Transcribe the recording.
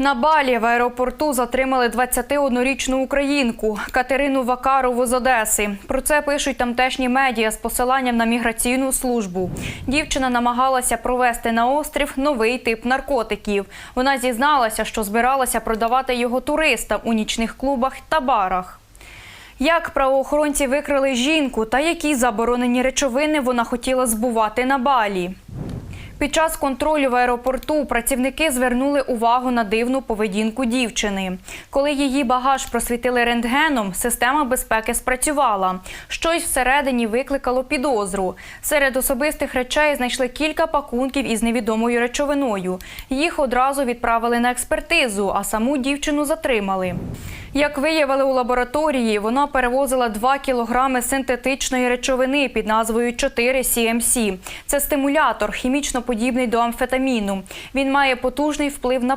На Балі в аеропорту затримали 21-річну українку Катерину Вакарову з Одеси. Про це пишуть тамтешні медіа з посиланням на міграційну службу. Дівчина намагалася провести на острів новий тип наркотиків. Вона зізналася, що збиралася продавати його туристам у нічних клубах та барах. Як правоохоронці викрили жінку та які заборонені речовини вона хотіла збувати на Балі? Під час контролю в аеропорту працівники звернули увагу на дивну поведінку дівчини. Коли її багаж просвітили рентгеном, система безпеки спрацювала. Щось всередині викликало підозру. Серед особистих речей знайшли кілька пакунків із невідомою речовиною. Їх одразу відправили на експертизу, а саму дівчину затримали. Як виявили у лабораторії, вона перевозила 2 кілограми синтетичної речовини під назвою 4-CMC. Це стимулятор, хімічно подібний до амфетаміну. Він має потужний вплив на